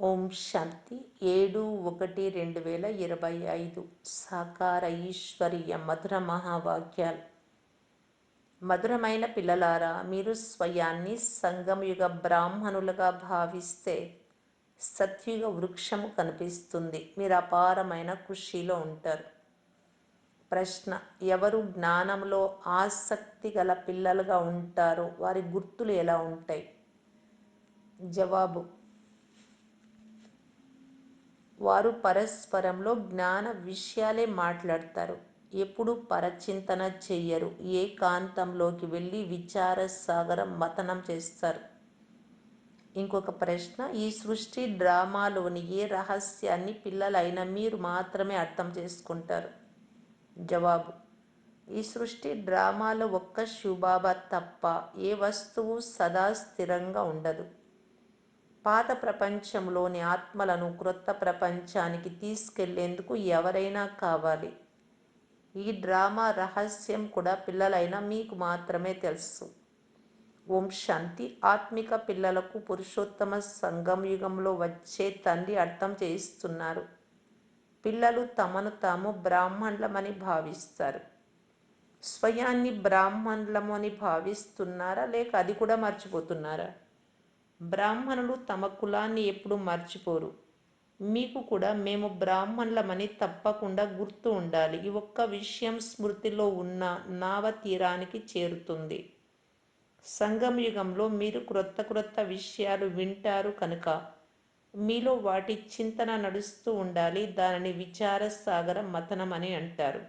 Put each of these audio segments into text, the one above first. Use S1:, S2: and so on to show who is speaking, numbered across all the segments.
S1: ఓం శాంతి. ఏడు ఒకటి రెండు వేల ఇరవై ఐదు సాకార ఈశ్వరీయ మధుర మహావాక్యాలు. మధురమైన పిల్లలారా మీరు స్వయాన్ని సంగమయుగ బ్రాహ్మణులుగా భావిస్తే సత్యుగ వృక్షము కనిపిస్తుంది. మీరు అపారమైన ఖుషీలో ఉంటారు. ప్రశ్న ఎవరు జ్ఞానంలో ఆసక్తి గల పిల్లలుగా ఉంటారో వారి గుర్తులు ఎలా ఉంటాయి? జవాబు వారు పరస్పరంలో జ్ఞాన విషయాలే మాట్లాడతారు. ఎప్పుడు పరచింతన చెయ్యరు. ఏకాంతంలోకి వెళ్ళి విచార సాగరం మతనం చేస్తారు? ఇంకొక ప్రశ్న ఈ సృష్టి డ్రామాలోని ఏ రహస్యాన్ని పిల్లలైన మీరు మాత్రమే అర్థం చేసుకుంటారు? జవాబు ఈ సృష్టి డ్రామాలో ఒక్క శుబాబా తప్ప ఏ వస్తువు సదా స్థిరంగా ఉండదు. పాత ప్రపంచంలోని ఆత్మలను క్రొత్త ప్రపంచానికి తీసుకెళ్ళేందుకు ఎవరైనా కావాలి. ఈ డ్రామా రహస్యం కూడా పిల్లలైన మీకు మాత్రమే తెలుసు. ఓం శాంతి. ఆత్మిక పిల్లలకు పురుషోత్తమ సంఘం యుగంలో వచ్చే తండ్రి అర్థం చేయిస్తున్నారు. పిల్లలు తమను తాము బ్రాహ్మణులమని భావిస్తారు. స్వయాన్ని బ్రాహ్మణులము అని భావిస్తున్నారా? లేక అది కూడా మర్చిపోతున్నారా? బ్రాహ్మణులు తమ కులాన్ని ఎప్పుడు మర్చిపోరు. మీకు కూడా మేము బ్రాహ్మణులమని తప్పకుండా గుర్తు ఉండాలి. ఈ ఒక్క విషయం స్మృతిలో ఉన్న నావ తీరానికి చేరుతుంది. సంగం యుగంలో మీరు క్రొత్త క్రొత్త విషయాలు వింటారు కనుక మీలో వాటి చింతన నడుస్తూ ఉండాలి. దానిని విచార సాగర మథనం అని అంటారు.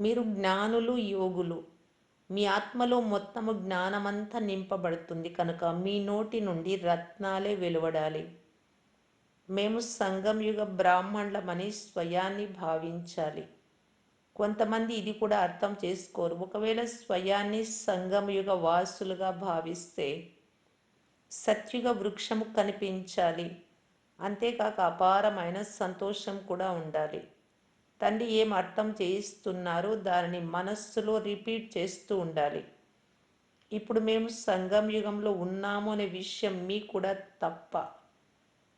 S1: మీరు జ్ఞానులు యోగులు. మీ ఆత్మలో మొత్తము జ్ఞానమంతా నింపబడుతుంది కనుక మీ నోటి నుండి రత్నాలే వెలువడాలి. మేము సంగం యుగ బ్రాహ్మణులమని స్వయాన్ని భావించాలి. కొంతమంది ఇది కూడా అర్థం చేసుకోరు. ఒకవేళ స్వయాన్ని సంగం యుగ వాసులుగా భావిస్తే సత్యుగ వృక్షము కనిపించాలి. అంతేకాక అపారమైన సంతోషం కూడా ఉండాలి. తండ్రి ఏం అర్థం చేయిస్తున్నారో దానిని మనస్సులో రిపీట్ చేస్తూ ఉండాలి. ఇప్పుడు మేము సంగం యుగంలో ఉన్నాము అనే విషయం మీకు కూడా తప్ప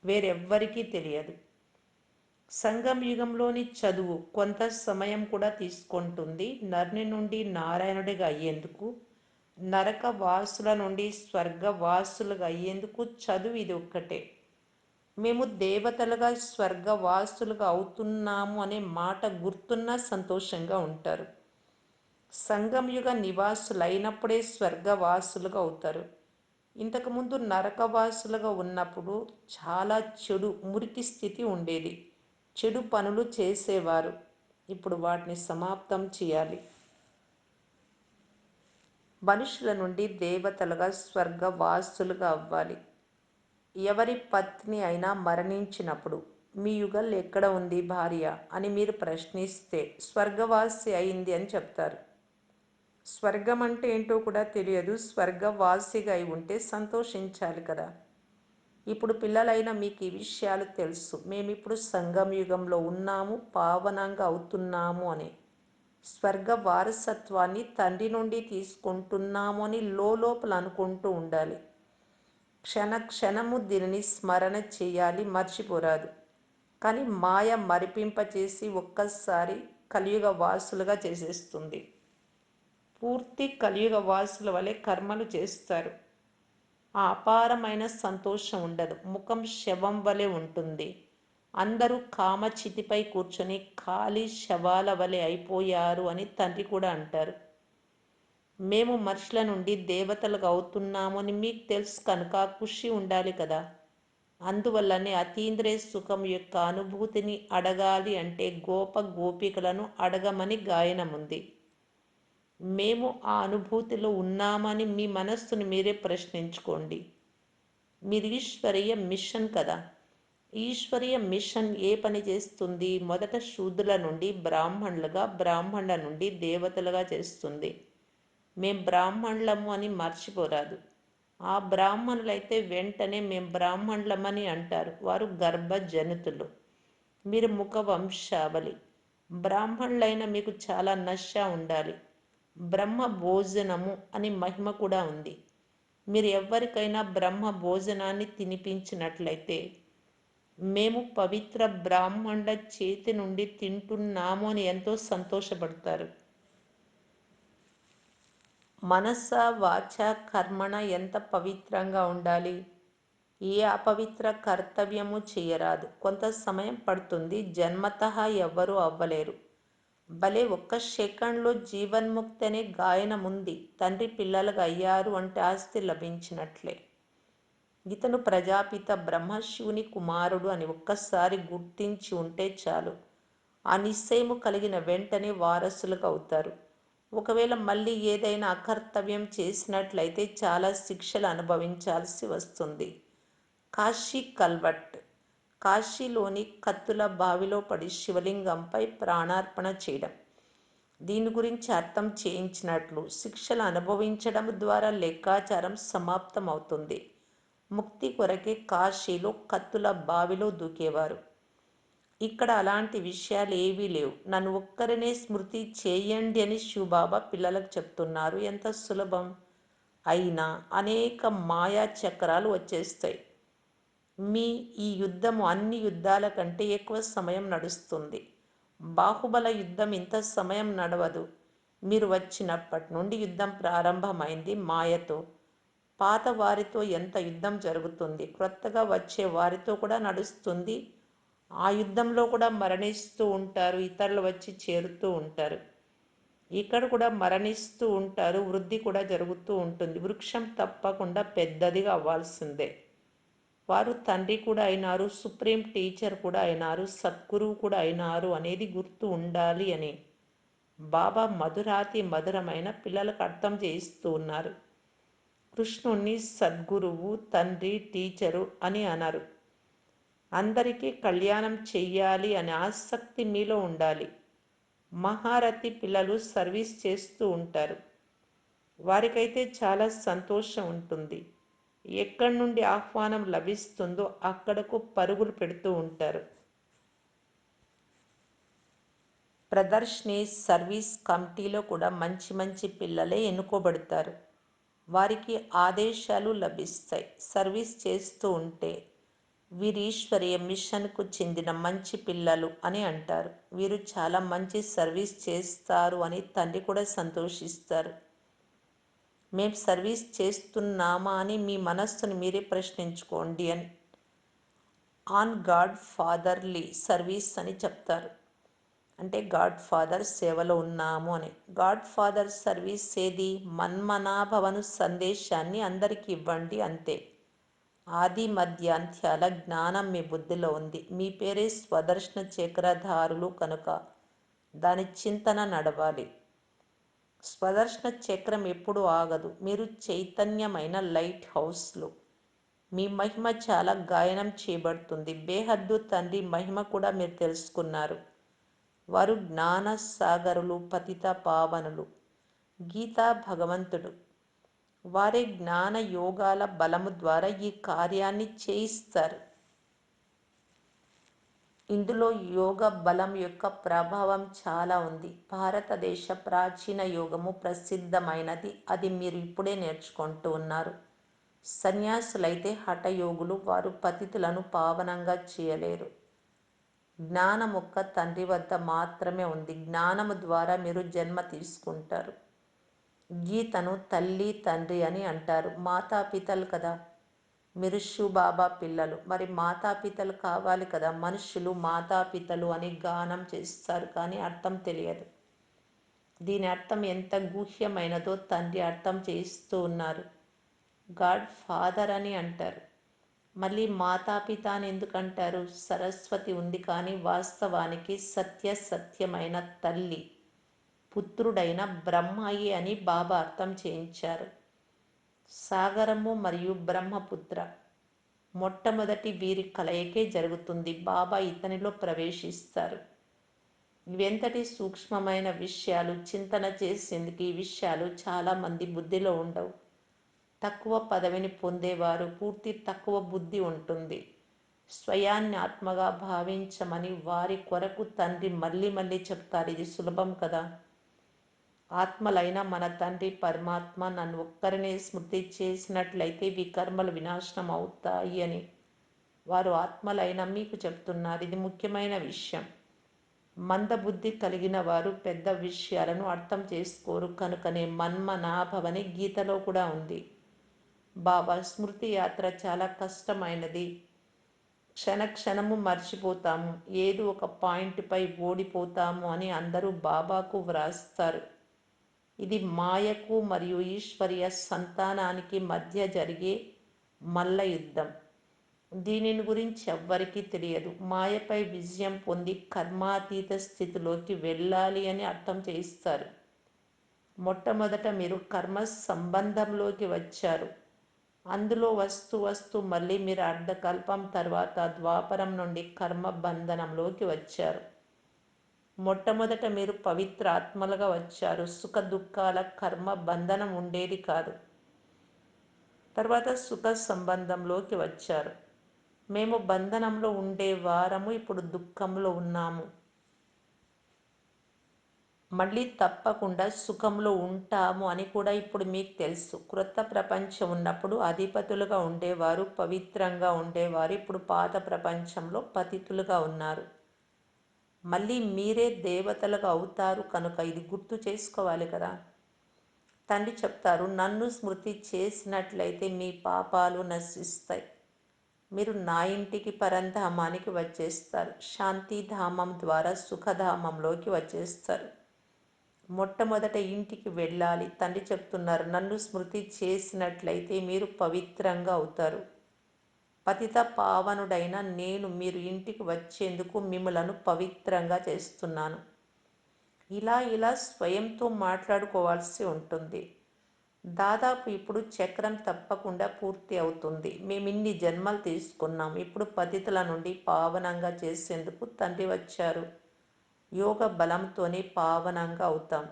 S1: వేరెవ్వరికీ తెలియదు. సంగం యుగంలోని చదువు కొంత సమయం కూడా తీసుకుంటుంది. నర్ని నుండి నారాయణుడిగా అయ్యేందుకు నరక వాసుల నుండి స్వర్గ వాసులుగా అయ్యేందుకు చదువు ఇది ఒక్కటే. మేము దేవతలుగా స్వర్గవాసులుగా అవుతున్నాము అనే మాట గుర్తున్నా సంతోషంగా ఉంటారు. సంగమయుగ నివాసులు అయినప్పుడే స్వర్గవాసులుగా అవుతారు. ఇంతకుముందు నరకవాసులుగా ఉన్నప్పుడు చాలా చెడు మురికి స్థితి ఉండేది. చెడు పనులు చేసేవారు. ఇప్పుడు వాటిని సమాప్తం చేయాలి. మనుషుల నుండి దేవతలుగా స్వర్గవాసులుగా అవ్వాలి. ఎవరి పత్ని అయినా మరణించినప్పుడు మీ యుగల్ ఎక్కడ ఉంది భార్య? అని మీరు ప్రశ్నిస్తే స్వర్గవాసి అయింది అని చెప్తారు. స్వర్గం అంటే ఏంటో కూడా తెలియదు. స్వర్గవాసిగా అయి ఉంటే సంతోషించాలి కదా. ఇప్పుడు పిల్లలైన మీకు ఈ విషయాలు తెలుసు. మేమిప్పుడు సంఘం యుగంలో ఉన్నాము పావనంగా అవుతున్నాము అని. స్వర్గ వారసత్వాన్ని తండ్రి నుండి తీసుకుంటున్నాము అని లోపల అనుకుంటూ ఉండాలి. క్షణ క్షణము దీనిని స్మరణ చేయాలి మర్చిపోరాదు. కానీ మాయ మరిపింపచేసి ఒక్కసారి కలియుగ వాసులుగా చేసేస్తుంది. పూర్తి కలియుగ వాసుల వలె కర్మలు చేస్తారు. ఆ అపారమైన సంతోషం ఉండదు. ముఖం శవం వలె ఉంటుంది. అందరూ కామచితిపై కూర్చొని ఖాళీ శవాల వలె అయిపోయారు అని తండ్రి కూడా అంటారు. మేము మనుషుల నుండి దేవతలుగా అవుతున్నామని మీకు తెలుసు కనుక ఖుషి ఉండాలి కదా. అందువల్లనే అతీంద్రియ సుఖం యొక్క అనుభూతిని అడగాలి అంటే గోప గోపికలను అడగమని గాయనం ఉంది మేము ఆ అనుభూతిలో ఉన్నామని మీ మనస్సును మీరే ప్రశ్నించుకోండి. మీరు ఈశ్వరీయ మిషన్ కదా. ఈశ్వరీయ మిషన్ ఏ పని చేస్తుంది? మొదట శూద్రుల నుండి బ్రాహ్మణులుగా బ్రాహ్మణుల నుండి దేవతలుగా చేస్తుంది. మేం బ్రాహ్మణులము అని మర్చిపోరాదు. ఆ బ్రాహ్మణులైతే వెంటనే మేం బ్రాహ్మణులమని అంటారు. వారు గర్భజనితులు. మీరు ముఖ వంశావళి బ్రాహ్మణులైన మీకు చాలా నశ ఉండాలి. బ్రహ్మ భోజనము అని మహిమ కూడా ఉంది. మీరు ఎవరికైనా బ్రహ్మ భోజనాన్ని తినిపించినట్లయితే మేము పవిత్ర బ్రాహ్మణుల చేతి నుండి తింటున్నాము అని ఎంతో సంతోషపడతారు. మనస వాచ కర్మణ ఎంత పవిత్రంగా ఉండాలి? ఏ అపవిత్ర కర్తవ్యము చేయరాదు. కొంత సమయం పడుతుంది. జన్మత ఎవ్వరూ అవ్వలేరు. భలే ఒక్క సెకండ్లో జీవన్ముక్తి అనే గాయనం ఉంది తండ్రి పిల్లలుగా అయ్యారు అంటే ఆస్తి లభించినట్లే. ఇతను ప్రజాపిత బ్రహ్మశివుని కుమారుడు అని ఒక్కసారి గుర్తించి ఉంటే చాలు. ఆ నిశ్చయము కలిగిన వెంటనే వారసులుగా అవుతారు. ఒకవేళ మళ్ళీ ఏదైనా అకర్తవ్యం చేసినట్లయితే చాలా శిక్షలు అనుభవించాల్సి వస్తుంది. కాశీ కల్వట్. కాశీలోని కత్తుల బావిలో పడి శివలింగంపై ప్రాణార్పణ చేయడం. దీని గురించి అర్థం చేయించినట్లు శిక్షలు అనుభవించడం ద్వారా లెక్కాచారం సమాప్తం అవుతుంది ముక్తి కొరకే కాశీలో కత్తుల బావిలో దూకేవారు. ఇక్కడ అలాంటి విషయాలు ఏవీ లేవు. నన్ను ఒక్కరినే స్మృతి చేయండి అని శివబాబా పిల్లలకు చెప్తున్నారు. ఎంత సులభం అయినా అనేక మాయా చక్రాలు వచ్చేస్తాయి. మీ ఈ యుద్ధము అన్ని యుద్ధాల కంటే ఎక్కువ సమయం నడుస్తుంది. బాహుబల యుద్ధం ఇంత సమయం నడవదు. మీరు వచ్చినప్పటి నుండి యుద్ధం ప్రారంభమైంది మాయతో. పాత వారితో ఎంత యుద్ధం జరుగుతుంది? క్రొత్తగా వచ్చే వారితో కూడా నడుస్తుంది. ఆ యుద్ధంలో కూడా మరణిస్తూ ఉంటారు ఇతరులు వచ్చి చేరుతూ ఉంటారు. ఇక్కడ కూడా మరణిస్తూ ఉంటారు వృద్ధి కూడా జరుగుతూ ఉంటుంది. వృక్షం తప్పకుండా పెద్దదిగా అవ్వాల్సిందే. వారు తండ్రి కూడా అయినారు సుప్రీం టీచర్ కూడా అయినారు సద్గురువు కూడా అయినారు అనేది గుర్తు ఉండాలి అని బాబా మధురాతి మధురమైన పిల్లలకు అర్థం చేయిస్తూ ఉన్నారు. కృష్ణుణ్ణి సద్గురువు తండ్రి టీచరు అని అన్నారు. అందరికీ కళ్యాణం చెయ్యాలి అనే ఆసక్తి మీలో ఉండాలి. మహారథి పిల్లలు సర్వీస్ చేస్తూ ఉంటారు. వారికైతే చాలా సంతోషం ఉంటుంది. ఎక్కడి నుండి ఆహ్వానం లభిస్తుందో అక్కడకు పరుగులు పెడుతూ ఉంటారు. ప్రదర్శిని సర్వీస్ కమిటీలో కూడా మంచి మంచి పిల్లలే ఎన్నుకోబడతారు. వారికి ఆదేశాలు లభిస్తాయి. సర్వీస్ చేస్తూ ఉంటే వీరు ఈశ్వరీయ మిషన్కు చెందిన మంచి పిల్లలు అని అంటారు. వీరు చాలా మంచి సర్వీస్ చేస్తారు అని తండ్రి కూడా సంతోషిస్తారు. మేము సర్వీస్ చేస్తున్నామా అని మీ మనస్సును మీరే ప్రశ్నించుకోండి అని. ఆన్ గాడ్ ఫాదర్లీ సర్వీస్ అని చెప్తారు. అంటే గాడ్ ఫాదర్ సేవలో ఉన్నాము అని. గాడ్ ఫాదర్ సర్వీస్ ఏది? మన్మనాభవను సందేశాన్ని అందరికీ ఇవ్వండి అంతే. ఆది మధ్య అంత్యాల జ్ఞానం మీ బుద్ధిలో ఉంది. మీ పేరే స్వదర్శన చక్రధారులు కనుక దాని చింతన నడవాలి. స్వదర్శన చక్రం ఎప్పుడు ఆగదు. మీరు చైతన్యమైన లైట్ హౌస్లు. మీ మహిమ చాలా గాయనం చేయబడుతుంది. బేహద్దు తండ్రి మహిమ కూడా మీరు తెలుసుకున్నారు. వారు జ్ఞాన సాగరులు పతిత పావనులు. గీతా భగవంతుడు. వారే జ్ఞాన యోగాల బలము ద్వారా ఈ కార్యాన్ని చేయిస్తారు. ఇందులో యోగ బలం యొక్క ప్రభావం చాలా ఉంది. భారతదేశ ప్రాచీన యోగము ప్రసిద్ధమైనది. అది మీరు ఇప్పుడే నేర్చుకుంటూ ఉన్నారు. సన్యాసులైతే హఠయోగులు వారు పతితులను పావనంగా చేయలేరు. జ్ఞానం ఒక్క తండ్రి వద్ద మాత్రమే ఉంది. జ్ఞానము ద్వారా మీరు జన్మ తీసుకుంటారు. గీతను తల్లి తండ్రి అని అంటారు. మాతాపితలు కదా. మీరు బాబా పిల్లలు. మరి మాతాపితలు కావాలి కదా. మనుషులు మాతాపితలు అని గానం చేస్తారు కానీ అర్థం తెలియదు. దీని అర్థం ఎంత గూహ్యమైనదో తండ్రి అర్థం చేయిస్తూ ఉన్నారు. గాడ్ ఫాదర్ అని అంటారు. మళ్ళీ మాతాపిత అని ఎందుకంటారు సరస్వతి ఉంది కానీ వాస్తవానికి సత్య సత్యమైన తల్లి. పుత్రుడైన బ్రహ్మయి అని బాబా అర్థం చేయించారు. సాగరము మరియు బ్రహ్మపుత్ర. మొట్టమొదటి వీరి కలయికే జరుగుతుంది. బాబా ఇతనిలో ప్రవేశిస్తారు. ఇవెంతటి సూక్ష్మమైన విషయాలు చింతన చేసేందుకు ఈ విషయాలు చాలామంది బుద్ధిలో ఉండవు. తక్కువ పదవిని పొందేవారు పూర్తి తక్కువ బుద్ధి ఉంటుంది. స్వయాన్ని ఆత్మగా భావించమని వారి కొరకు తండ్రి మళ్ళీ మళ్ళీ చెప్తారు. ఇది సులభం కదా? ఆత్మలైన మన తండ్రి పరమాత్మ నన్ను ఒక్కరినే స్మృతి చేసినట్లయితే వికర్మలు వినాశనం అవుతాయి అని. వారు ఆత్మలైన మీకు చెప్తున్నారు. ఇది ముఖ్యమైన విషయం. మందబుద్ధి కలిగిన వారు పెద్ద విషయాలను అర్థం చేసుకోరు. కనుకనే మన్మనాభవని గీతలో కూడా ఉంది. బాబా స్మృతి యాత్ర చాలా కష్టమైనది. క్షణ క్షణము మర్చిపోతాము. ఏదో ఒక పాయింట్పై ఓడిపోతాము అని అందరూ బాబాకు వ్రాస్తారు. ఇది మాయకు మరియు ఈశ్వరీయ సంతానానికి మధ్య జరిగే మల్ల యుద్ధం. దీనిని గురించి ఎవ్వరికీ తెలియదు. మాయపై విజయం పొంది కర్మాతీత స్థితిలోకి వెళ్ళాలి అని అర్థం చేయిస్తారు. మొట్టమొదట మీరు కర్మ సంబంధంలోకి వచ్చారు. అందులో వస్తూ వస్తూ మళ్ళీ మీరు అర్ధకల్పం తర్వాత ద్వాపరం నుండి కర్మ బంధనంలోకి వచ్చారు. మొట్టమొదట మీరు పవిత్ర ఆత్మలుగా వచ్చారు. సుఖ దుఃఖాల కర్మ బంధనం ఉండేది కాదు. తర్వాత సుఖ సంబంధంలోకి వచ్చారు. మేము బంధనంలో ఉండే వారము ఇప్పుడు దుఃఖంలో ఉన్నాము. మళ్ళీ తప్పకుండా సుఖంలో ఉంటాము అని కూడా ఇప్పుడు మీకు తెలుసు. క్రొత్త ప్రపంచం ఉన్నప్పుడు అధిపతులుగా ఉండేవారు పవిత్రంగా ఉండేవారు. ఇప్పుడు పాత ప్రపంచంలో పతితులుగా ఉన్నారు. మళ్ళీ మీరే దేవతలుగా అవుతారు కనుక ఇది గుర్తు చేసుకోవాలి కదా. తండ్రి చెప్తారు నన్ను స్మృతి చేసినట్లయితే మీ పాపాలు నశిస్తాయి. మీరు నా ఇంటికి పరంధామానికి వచ్చేస్తారు. శాంతిధామం ద్వారా సుఖధామంలోకి వచ్చేస్తారు. మొట్టమొదట ఇంటికి వెళ్ళాలి. తండ్రి చెప్తున్నారు నన్ను స్మృతి చేసినట్లయితే మీరు పవిత్రంగా అవుతారు. పతిత పావనుడైన నేను మీరు ఇంటికి వచ్చేందుకు మిమ్మలను పవిత్రంగా చేస్తున్నాను. ఇలా ఇలా స్వయంతో మాట్లాడుకోవాల్సి ఉంటుంది. దాదాపు ఇప్పుడు చక్రం తప్పకుండా పూర్తి అవుతుంది. మేము ఇన్ని జన్మలు తీసుకున్నాం. ఇప్పుడు పతితుల నుండి పావనంగా చేసేందుకు తండ్రి వచ్చారు. యోగ బలంతోనే పావనంగా అవుతాం.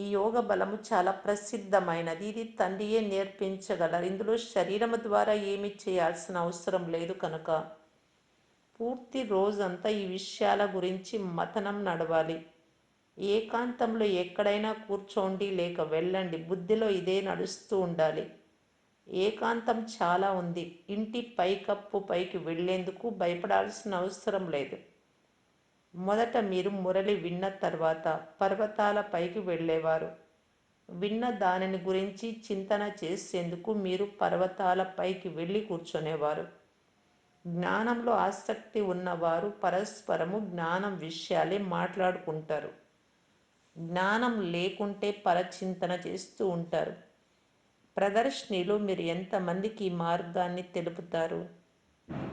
S1: ఈ యోగ బలము చాలా ప్రసిద్ధమైనది. ఇది తండ్రియే నేర్పించగలరు. ఇందులో శరీరము ద్వారా ఏమి చేయాల్సిన అవసరం లేదు కనుక. పూర్తి రోజంతా ఈ విషయాల గురించి మతనం నడవాలి. ఏకాంతంలో ఎక్కడైనా కూర్చోండి లేక వెళ్ళండి. బుద్ధిలో ఇదే నడుస్తూ ఉండాలి. ఏకాంతం చాలా ఉంది. ఇంటి పైకప్పు పైకి వెళ్ళేందుకు భయపడాల్సిన అవసరం లేదు. మొదట మీరు మురళి విన్న తర్వాత పర్వతాల పైకి వెళ్ళేవారు. విన్న దానిని గురించి చింతన చేసేందుకు మీరు పర్వతాల పైకి వెళ్ళి కూర్చునేవారు. జ్ఞానంలో ఆసక్తి ఉన్నవారు పరస్పరము జ్ఞానం విషయాలే మాట్లాడుకుంటారు. జ్ఞానం లేకుంటే పరచింతన చేస్తూ ఉంటారు. ప్రదర్శనలో మీరు ఎంతమందికి ఈ మార్గాన్ని తెలుపుతారు?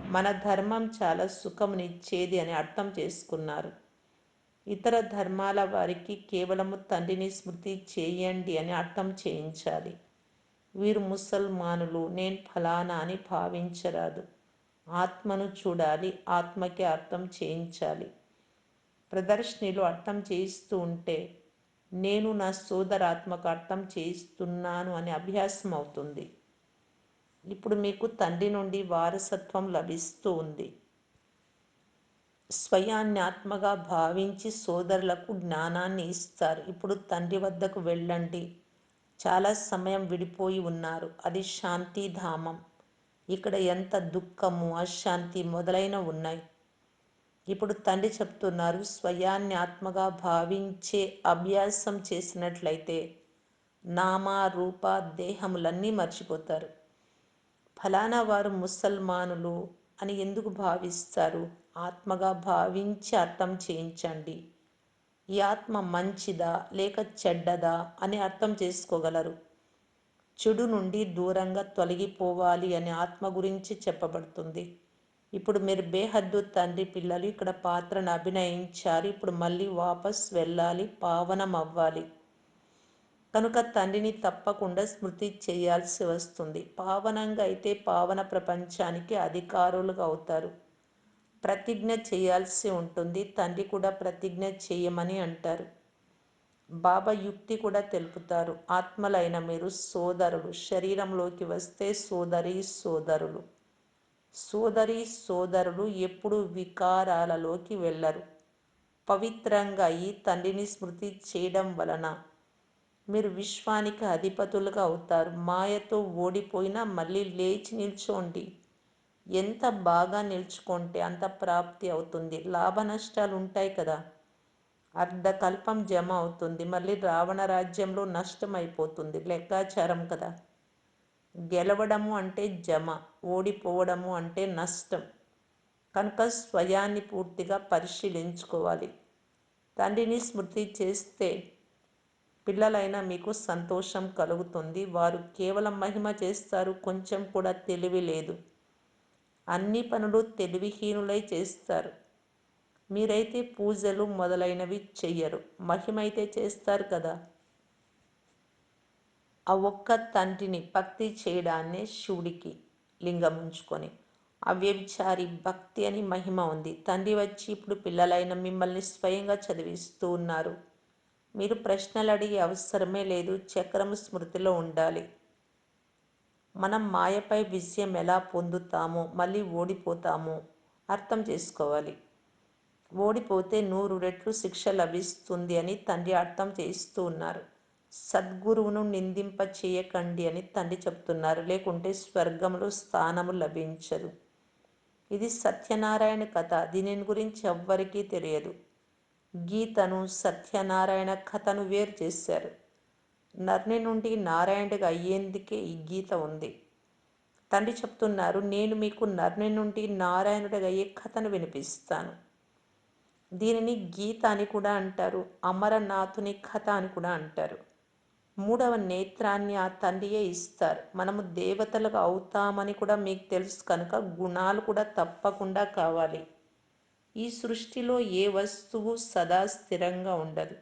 S1: మన ధర్మం చాలా సుఖమునిచ్చేది అని అర్థం చేసుకున్నారు. ఇతర ధర్మాల వారికి కేవలము తండ్రిని స్మృతి చేయండి అని అర్థం చేయించాలి. వీరు ముసల్మానులు నేను ఫలానా అని భావించరాదు. ఆత్మను చూడాలి ఆత్మకి అర్థం చేయించాలి. ప్రదర్శనలో అర్థం చేయిస్తూ ఉంటే నేను నా సోదరాత్మకు అర్థం చేయిస్తున్నాను అనే అభ్యాసం అవుతుంది ఇప్పుడు మీకు తండ్రి నుండి వారసత్వం లభిస్తూ ఉంది స్వయాన్యాత్మగా భావించి సోదరులకు జ్ఞానాన్ని ఇస్తారు. ఇప్పుడు తండ్రి వద్దకు వెళ్ళండి. చాలా సమయం విడిపోయి ఉన్నారు. అది శాంతిధామం ఇక్కడ ఎంత దుఃఖము అశాంతి మొదలైన ఉన్నాయి. ఇప్పుడు తండ్రి చెప్తున్నారు స్వయాన్యాత్మగా భావించే అభ్యాసం చేసినట్లయితే నామ రూప దేహములన్నీ మర్చిపోతారు. ఫలానా వారు ముసల్మానులు అని ఎందుకు భావిస్తారు? ఆత్మగా భావించి అర్థం చేయించండి. ఈ ఆత్మ మంచిదా లేక చెడ్డదా అని అర్థం చేసుకోగలరు. చెడు నుండి దూరంగా తొలగిపోవాలి అని ఆత్మ గురించి చెప్పబడుతుంది. ఇప్పుడు మీరు బేహద్దు తండ్రి పిల్లలు ఇక్కడ పాత్రను అభినయించారు. ఇప్పుడు మళ్ళీ వాపస్ వెళ్ళాలి పావనం అవ్వాలి కనుక తండ్రిని తప్పకుండా స్మృతి చేయాల్సి వస్తుంది. పావనంగా అయితే పావన ప్రపంచానికి అధికారులుగా అవుతారు. ప్రతిజ్ఞ చేయాల్సి ఉంటుంది. తండ్రి కూడా ప్రతిజ్ఞ చేయమని అంటారు. బాబా యుక్తి కూడా తెలుపుతారు. ఆత్మలైన మీరు సోదరులు. శరీరంలోకి వస్తే సోదరి సోదరులు. సోదరి సోదరులు ఎప్పుడు వికారాలలోకి వెళ్ళరు. పవిత్రంగా అయి తండ్రిని స్మృతి చేయడం వలన మీరు విశ్వానికి అధిపతులుగా అవుతారు. మాయతో ఓడిపోయినా మళ్ళీ లేచి నిల్చోండి. ఎంత బాగా నిల్చుకుంటే అంత ప్రాప్తి అవుతుంది. లాభ నష్టాలు ఉంటాయి కదా. అర్ధకల్పం జమ అవుతుంది. మళ్ళీ రావణ రాజ్యంలో నష్టం అయిపోతుంది. లెక్కాచారం కదా. గెలవడము అంటే జమ ఓడిపోవడము అంటే నష్టం. కనుక స్వయాన్ని పూర్తిగా పరిశీలించుకోవాలి. తండ్రిని స్మృతి చేస్తే పిల్లలైనా మీకు సంతోషం కలుగుతుంది. వారు కేవలం మహిమ చేస్తారు. కొంచెం కూడా తెలివి లేదు. అన్ని పనులు తెలివిహీనులై చేస్తారు. మీరైతే పూజలు మొదలైనవి చెయ్యరు. మహిమైతే చేస్తారు కదా. ఆ ఒక్క తండ్రిని భక్తి చేయడాన్నే శివుడికి లింగం ఉంచుకొని. అవ్యభిచారి భక్తి అని మహిమ ఉంది. తండ్రి వచ్చి ఇప్పుడు పిల్లలైన మిమ్మల్ని స్వయంగా చదివిస్తూ ఉన్నారు. మీరు ప్రశ్నలు అడిగే అవసరమే లేదు చక్రం స్మృతిలో ఉండాలి. మనం మాయపై విజయం ఎలా పొందుతామో మళ్ళీ ఓడిపోతామో అర్థం చేసుకోవాలి. ఓడిపోతే నూరు రెట్లు శిక్ష లభిస్తుంది అని తండ్రి అర్థం చేయిస్తూ ఉన్నారు. సద్గురువును నిందింప చేయకండి అని తండ్రి చెప్తున్నారు. లేకుంటే స్వర్గంలో స్థానము లభించదు. ఇది సత్యనారాయణ కథ. దీనిని గురించి ఎవ్వరికీ తెలియదు. గీతను సత్యనారాయణ కథను వేరు చేశారు. నర్ని నుండి నారాయణుడిగా అయ్యేందుకే ఈ గీత ఉంది. తండ్రి చెప్తున్నారు నేను మీకు నర్ని నుండి నారాయణుడిగా అయ్యే కథను వినిపిస్తాను. దీనిని గీత అని కూడా అంటారు అమరనాథుని కథ అని కూడా అంటారు. మూడవ నేత్రాన్ని ఆ తండ్రియే ఇస్తారు. మనము దేవతలుగా అవుతామని కూడా మీకు తెలుసు కనుక గుణాలు కూడా తప్పకుండా కావాలి. ఈ సృష్టిలో ఏ వస్తువు సదా స్థిరంగా ఉండదు.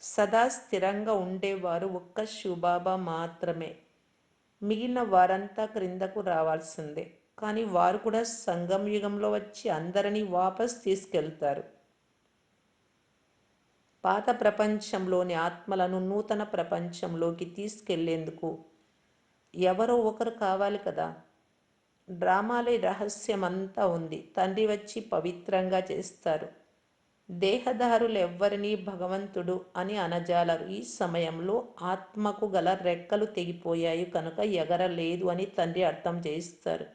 S1: సదా స్థిరంగా ఉండేవారు ఒక్క శివబాబా మాత్రమే. మిగిలిన వారంతా క్రిందకు రావాల్సిందే. కానీ వారు కూడా సంగం యుగంలో వచ్చి అందరినీ వాపస్ తీసుకెళ్తారు. పాత ప్రపంచంలోని ఆత్మలను నూతన ప్రపంచంలోకి తీసుకెళ్ళేందుకు ఎవరో ఒకరు కావాలి కదా. డ్రామాలే రహస్యమంతా ఉంది. తండ్రి వచ్చి పవిత్రంగా చేస్తారు. దేహదారులు ఎవ్వరినీ భగవంతుడు అని అనజాలరు. ఈ సమయంలో ఆత్మకు గల రెక్కలు తెగిపోయాయి కనుక ఎగరలేదు అని తండ్రి అర్థం చేస్తారు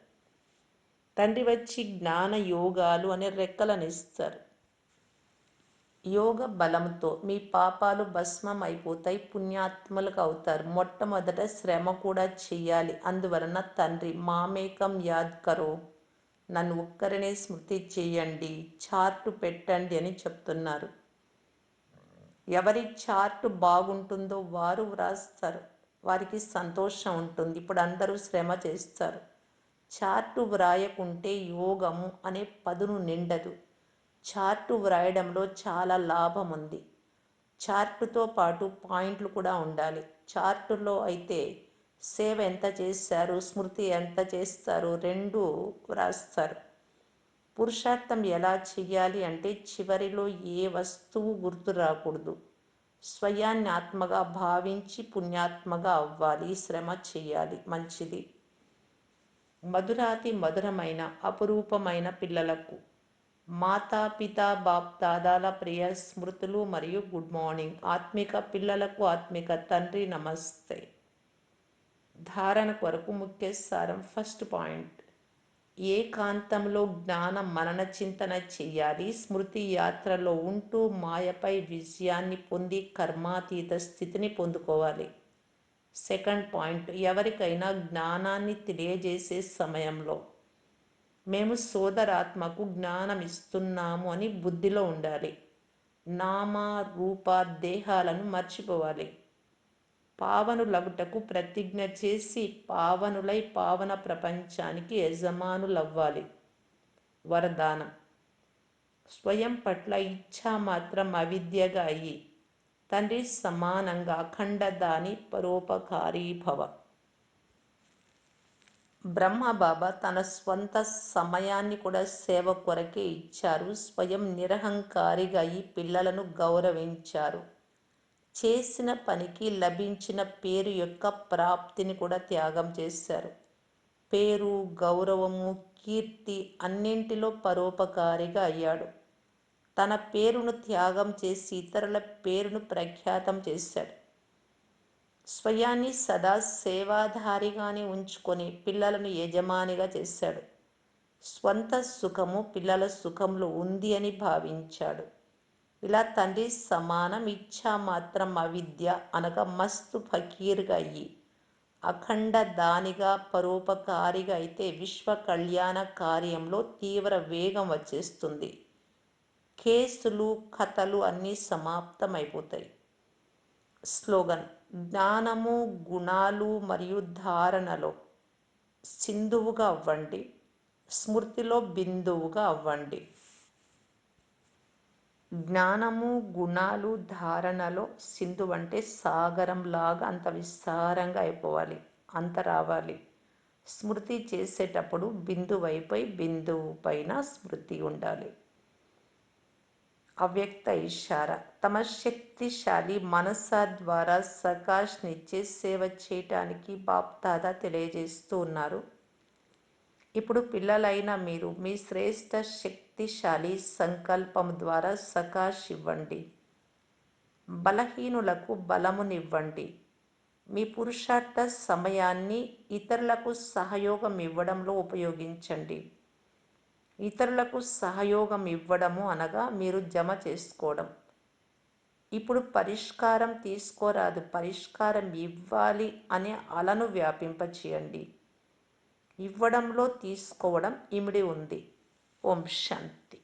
S1: తండ్రి వచ్చి జ్ఞాన యోగాలు అనే రెక్కలనిస్తారు. యోగ బలంతో మీ పాపాలు భస్మం అయిపోతాయి పుణ్యాత్మలుగా అవుతారు. మొట్టమొదట శ్రమ కూడా చెయ్యాలి అందువలన తండ్రి మామేకం యాద్ కరో నన్ను ఒక్కరినే స్మృతి చేయండి చార్టు పెట్టండి అని చెప్తున్నారు. ఎవరి చార్టు బాగుంటుందో వారు వ్రాస్తారు. వారికి సంతోషం ఉంటుంది. ఇప్పుడు అందరూ శ్రమ చేస్తారు. చార్టు వ్రాయకుంటే యోగము అనే పదును నిండదు. చార్టు వ్రాయడంలో చాలా లాభం ఉంది చార్టుతో పాటు పాయింట్లు కూడా ఉండాలి. చార్టులో అయితే సేవ ఎంత చేశారు స్మృతి ఎంత చేస్తారు రెండు వ్రాస్తారు. పురుషార్థం ఎలా చెయ్యాలి అంటే చివరిలో ఏ వస్తువు గుర్తు రాకూడదు. స్వయాన్ని ఆత్మగా భావించి పుణ్యాత్మగా అవ్వాలి. శ్రమ చెయ్యాలి మంచిది. మధురాతి మధురమైన అపురూపమైన పిల్లలకు మాతా పితా బాప్ దాదాల ప్రియ స్మృతులు మరియు గుడ్ మార్నింగ్. ఆత్మిక పిల్లలకు ఆత్మిక తండ్రి నమస్తే. ధారణ కొరకు ముఖ్య సారం ఫస్ట్ పాయింట్. ఏకాంతంలో జ్ఞాన మనన చింతన చెయ్యాలి స్మృతి యాత్రలో ఉంటూ మాయపై విజయాన్ని పొంది కర్మాతీత స్థితిని పొందుకోవాలి. Second point. ఎవరికైనా జ్ఞానాన్ని తెలియజేసే సమయంలో మేము సోదరాత్మకు జ్ఞానం ఇస్తున్నాము అని బుద్ధిలో ఉండాలి. నామ రూప దేహాలను మర్చిపోవాలి. పావనులగుటకు ప్రతిజ్ఞ చేసి పావనులై పావన ప్రపంచానికి యజమానులవ్వాలి. వరదానం. స్వయం పట్ల ఇచ్ఛా మాత్రం అవిద్యగా అయ్యి తండ్రి సమానంగా అఖండదాని పరోపకారీ భవ బ్రహ్మబాబా తన స్వంత సమయాన్ని కూడా సేవ కొరకే ఇచ్చారు. స్వయం నిరహంకారిగా ఈ పిల్లలను గౌరవించారు. చేసిన పనికి లభించిన పేరు యొక్క ప్రాప్తిని కూడా త్యాగం చేశారు. పేరు గౌరవము కీర్తి అన్నింటిలో పరోపకారిగా అయ్యాడు. తన పేరును త్యాగం చేసి ఇతరుల పేరును ప్రఖ్యాతం చేశాడు. స్వయాన్ని సదా సేవాధారిగానే ఉంచుకొని పిల్లలను యజమానిగా చేశాడు. స్వంత సుఖము పిల్లల సుఖంలో ఉంది అని భావించాడు. ఇలా తండ్రి సమానం ఇచ్చా మాత్రం అవిద్య అనగా మస్తు ఫకీర్గా అయ్యి అఖండ దానిగా పరోపకారిగా అయితే విశ్వ కళ్యాణ కార్యంలో తీవ్ర వేగం వచ్చేస్తుంది. కేసులు కథలు అన్నీ సమాప్తమైపోతాయి. స్లోగన్ జ్ఞానము గుణాలు మరియు ధారణలో సింధువుగా అవ్వండి. స్మృతిలో బిందువుగా అవ్వండి. జ్ఞానము గుణాలు ధారణలో సింధువు అంటే సాగరం లాగా అంత విస్తారంగా అయిపోవాలి అంత రావాలి. స్మృతి చేసేటప్పుడు బిందువైపై బిందువు పైన స్మృతి ఉండాలి. అవ్యక్త ఇషార తమ శక్తిశాలి మనస ద్వారా సకాష్నిచ్చే సేవ చేయటానికి బాప్దాదా తెలియజేస్తూ ఉన్నారు. ఇప్పుడు పిల్లలైన మీరు మీ శ్రేష్ట శక్తిశాలి సంకల్పం ద్వారా సకాష్ ఇవ్వండి బలహీనులకు బలమునివ్వండి. మీ పురుషార్థ సమయాన్ని ఇతరులకు సహయోగం ఇవ్వడంలో ఉపయోగించండి. ఇతరులకు సహయోగం ఇవ్వడము అనగా మీరు జమ చేసుకోవడం. ఇప్పుడు పరిష్కారం తీసుకోరాదు పరిష్కారం ఇవ్వాలి అనే అలను వ్యాపింపచేయండి. ఇవ్వడంలో తీసుకోవడం ఇమిడి ఉంది. ఓం శాంతి.